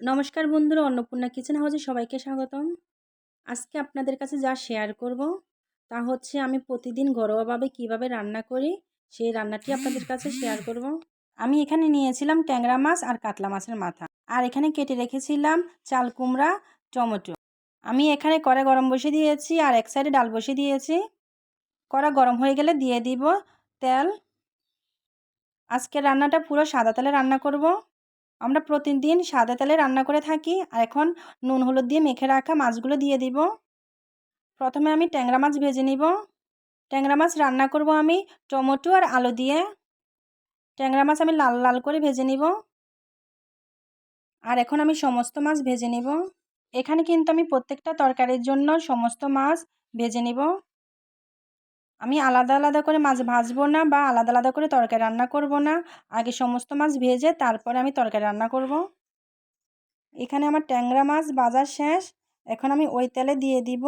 নমস্কার বন্ধুরা, অন্নপূর্ণা কিচেন হাউসে সবাইকে স্বাগতম। আজকে আপনাদের কাছে যা শেয়ার করব, তা হচ্ছে আমি প্রতিদিন ঘরোয়াভাবে কীভাবে রান্না করি, সেই রান্নাটি আপনাদের কাছে শেয়ার করব। আমি এখানে নিয়েছিলাম ট্যাংরা মাছ আর কাতলা মাছের মাথা। আর এখানে কেটে রেখেছিলাম চাল কুমড়া, টমেটো। আমি এখানে কড়া গরম বসে দিয়েছি আর এক সাইডে ডাল বসে দিয়েছি। কড়া গরম হয়ে গেলে দিয়ে দিব তেল। আজকে রান্নাটা পুরো সাদা তেলে রান্না করব। আমরা প্রতিদিন সাদা তেলে রান্না করে থাকি, আর এখন নুন, হলুদ দিয়ে মেখে রাখা মাছগুলো দিয়ে দিব। প্রথমে আমি ট্যাংরা মাছ ভেজে নিব। ট্যাংরা মাছ রান্না করব আমি টমেটো আর আলু দিয়ে। ট্যাংরা মাছ আমি লাল লাল করে ভেজে নিব। আর এখন আমি সমস্ত মাছ ভেজে নিব। এখানে কিন্তু আমি প্রত্যেকটা তরকারির জন্য সমস্ত মাছ ভেজে নিব। আমি আলাদা আলাদা করে মাছ ভাজবো না বা আলাদা আলাদা করে তরকারি রান্না করব না। আগে সমস্ত মাছ ভেজে তারপরে আমি তরকারি রান্না করব। এখানে আমার ট্যাংরা মাছ বাজার শেষ। এখন আমি ওই তেলে দিয়ে দিব।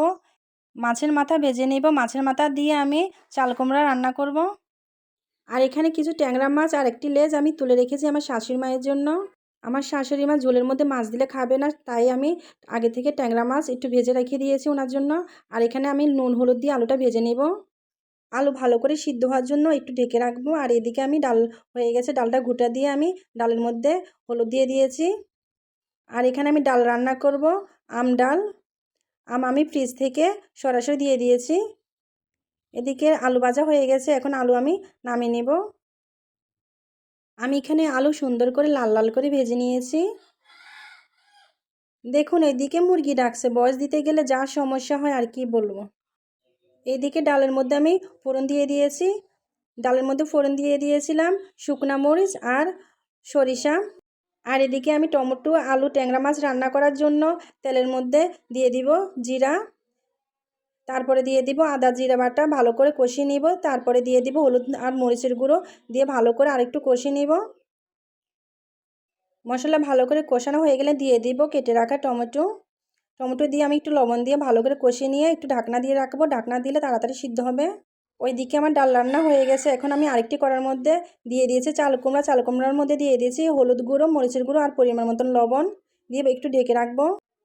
মাছের মাথা ভেজে নেব। মাছের মাথা দিয়ে আমি চাল কুমড়া রান্না করব। আর এখানে কিছু ট্যাংরা মাছ আর একটি লেজ আমি তুলে রেখেছি আমার শাশুড়ি মায়ের জন্য। আমার শাশুড়ি মা ঝোলের মধ্যে মাছ দিলে খাবে না, তাই আমি আগে থেকে ট্যাংরা মাছ একটু ভেজে রেখে দিয়েছি ওনার জন্য। আর এখানে আমি নুন, হলুদ দিয়ে আলুটা ভেজে নেব। আলু ভালো করে সিদ্ধ হওয়ার জন্য একটু ঢেকে রাখব। আর এদিকে আমি ডাল হয়ে গেছে, ডালটা ঘুটা দিয়ে আমি ডালের মধ্যে হলুদ দিয়ে দিয়েছি। আর এখানে আমি ডাল রান্না করব, আম ডাল। আম আমি ফ্রিজ থেকে সরাসরি দিয়ে দিয়েছি। এদিকে আলু ভাজা হয়ে গেছে, এখন আলু আমি নামিয়ে নেব। আমি এখানে আলু সুন্দর করে লাল লাল করে ভেজে নিয়েছি। দেখুন, এদিকে মুরগি ডাকছে, বয়স দিতে গেলে যা সমস্যা হয় আর কি বলব। এইদিকে ডালের মধ্যে আমি ফোড়ন দিয়ে দিয়েছি। ডালের মধ্যে ফোড়ন দিয়ে দিয়েছিলাম শুকনা মরিচ আর সরিষা। আর এদিকে আমি টমেটো, আলু, ট্যাংরা মাছ রান্না করার জন্য তেলের মধ্যে দিয়ে দিব জিরা। তারপরে দিয়ে দিব আদা জিরা বাটা, ভালো করে কষিয়ে নিব। তারপরে দিয়ে দিব হলুদ আর মরিচের গুঁড়ো দিয়ে ভালো করে আরেকটু কষিয়ে নিব। মশলা ভালো করে কষানো হয়ে গেলে দিয়ে দিব কেটে রাখা টমেটো। টমেটো দিয়ে আমি একটু লবণ দিয়ে ভালো করে কষিয়ে নিয়ে একটু ঢাকনা দিয়ে রাখব। ঢাকনা দিলে তাড়াতাড়ি সিদ্ধ হবে। ওই দিকে আমার ডাল রান্না হয়ে গেছে। এখন আমি আরেকটি করার মধ্যে দিয়ে দিয়েছি চাল কুমড়া। চাল কুমড়ার মধ্যে দিয়ে দিয়েছি হলুদ গুঁড়ো, মরিচের গুঁড়ো আর পরিমাণ মতন লবণ দিয়ে একটু ঢেকে রাখব।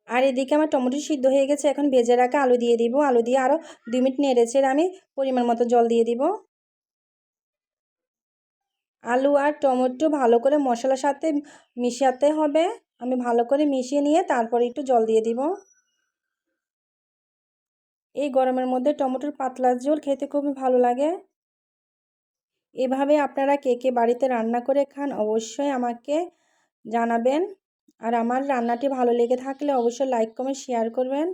আর এদিকে আমার টমেটো সিদ্ধ হয়ে গেছে। এখন ভেজে রাখা আলু দিয়ে দিব। আলু দিয়ে আরও দুই মিনিট নেড়েছে আমি পরিমাণ মতো জল দিয়ে দিব। আলু আর টমেটো ভালো করে মশলার সাথে মিশাতে হবে। আমি ভালো করে মিশিয়ে নিয়ে তারপরে একটু জল দিয়ে দিব। এই গরমের মধ্যে টমেটোর পাতলা ঝোল খেতে খুবই ভালো লাগে। এভাবে আপনারা কে কে বাড়িতে রান্না করে খান অবশ্যই আমাকে জানাবেন। আর আমার রান্নাটি ভালো লেগে থাকলে অবশ্যই লাইক, কমেন্ট, শেয়ার করবেন।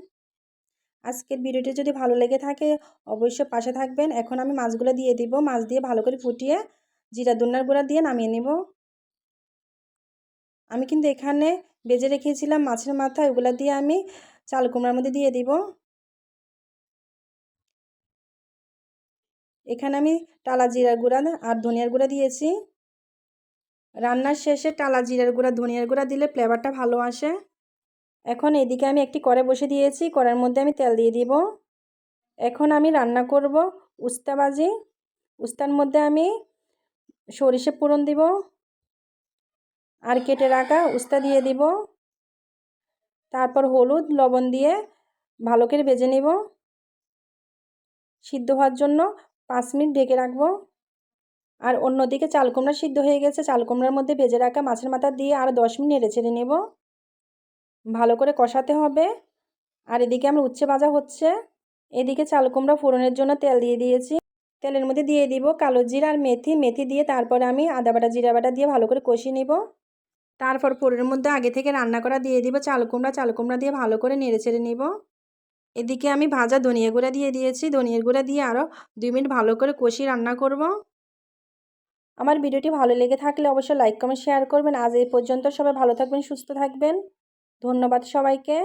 আজকের ভিডিওটি যদি ভালো লেগে থাকে অবশ্যই পাশে থাকবেন। এখন আমি মাছগুলো দিয়ে দিব। মাছ দিয়ে ভালো করে ফুটিয়ে জিরা দুনার গুঁড়া দিয়ে নামিয়ে নেব। আমি কিন্তু এখানে বেজে রেখেছিলাম মাছের মাথা, ওগুলা দিয়ে আমি চাল কুমড়ার মধ্যে দিয়ে দিব। এখানে আমি টালা জিরার গুঁড়া আর ধনিয়ার গুঁড়া দিয়েছি। রান্নার শেষে টালা জিরার গুঁড়া, ধনিয়ার গুঁড়া দিলে ফ্লেভারটা ভালো আসে। এখন এদিকে আমি একটি কড়ে বসে দিয়েছি কড়ার মধ্যে আমি তেল দিয়ে দিব। এখন আমি রান্না করব উস্তা ভাজি উস্তার মধ্যে আমি সরিষে পুরন দিব। আর কেটে রাখা উস্তা দিয়ে দিব। তারপর হলুদ, লবণ দিয়ে ভালো করে ভেজে নিব। সিদ্ধ হওয়ার জন্য পাঁচ মিনিট ঢেকে রাখব। আর অন্যদিকে চাল কুমড়া সিদ্ধ হয়ে গেছে, চাল কুমড়ার মধ্যে ভেজে রাখা মাছের মাথা দিয়ে আর দশ মিনিট নেড়ে ছেড়ে নেব। ভালো করে কষাতে হবে। আর এদিকে আমার উচ্ছে ভাজা হচ্ছে। এদিকে চাল কুমড়া ফোড়নের জন্য তেল দিয়ে দিয়েছি। তেলের মধ্যে দিয়ে দিব কালো জিরা আর মেথি। মেথি দিয়ে তারপরে আমি আদা বাটা, জিরা বাটা দিয়ে ভালো করে কষিয়ে নেব। তারপর ফোড়নের মধ্যে আগে থেকে রান্না করা দিয়ে দিব চাল কুমড়া। চাল কুমড়া দিয়ে ভালো করে নেড়ে ছেড়ে নেব। এদিকে আমি ভাজা ধনিয়া গুঁড়া দিয়ে দিয়েছি। ধনিয়ার গুঁড়া দিয়ে আরও দুই মিনিট ভালো করে কষিয়ে রান্না করব। আমার ভিডিওটি ভালো লেগে থাকলে অবশ্যই লাইক, কমেন্ট, শেয়ার করবেন। আজ এই পর্যন্ত সবাই ভালো থাকবেন, সুস্থ থাকবেন। ধন্যবাদ সবাইকে।